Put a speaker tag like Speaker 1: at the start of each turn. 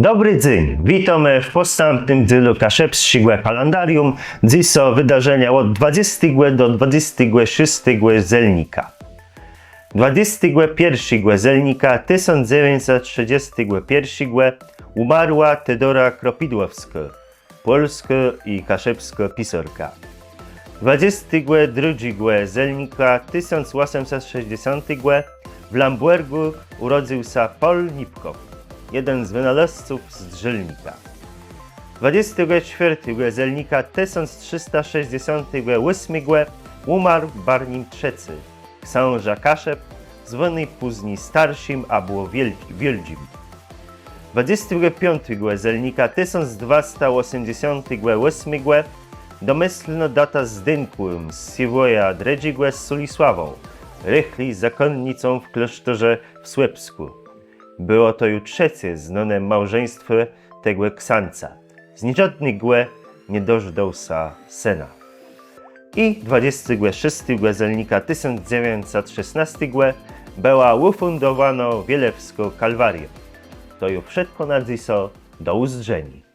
Speaker 1: Dobry dzień, witamy w postępnym dniu kaszepskiego kalendarium. Dziś są wydarzenia od 20 do 26 zelnika. 21 zelnika 1931 umarła Tedora Kropidłowska, polska i kaszepska pisarka. 22 zelnika 1860 w Lambergu urodził się Paul Nipkow, jeden z wynalazców strzelnika. 24 zelnika 1368 umarł Barnim III, książę Kaszep, zwany później starszym albo wielki, wielkim. 25 zelnika 1288 domyślno data z dynkiem z Siwoja Dredzigłe z Solisławą, rychli zakonnicą w klasztorze w Słepsku. Było to już trzecie znane małżeństwo tego ksanca. Z niczego nie dożdał sa sena. I 26 zelnika 1916 była ufundowana Wielewską Kalwarią. To już wszystko na. Do uzdrzeni.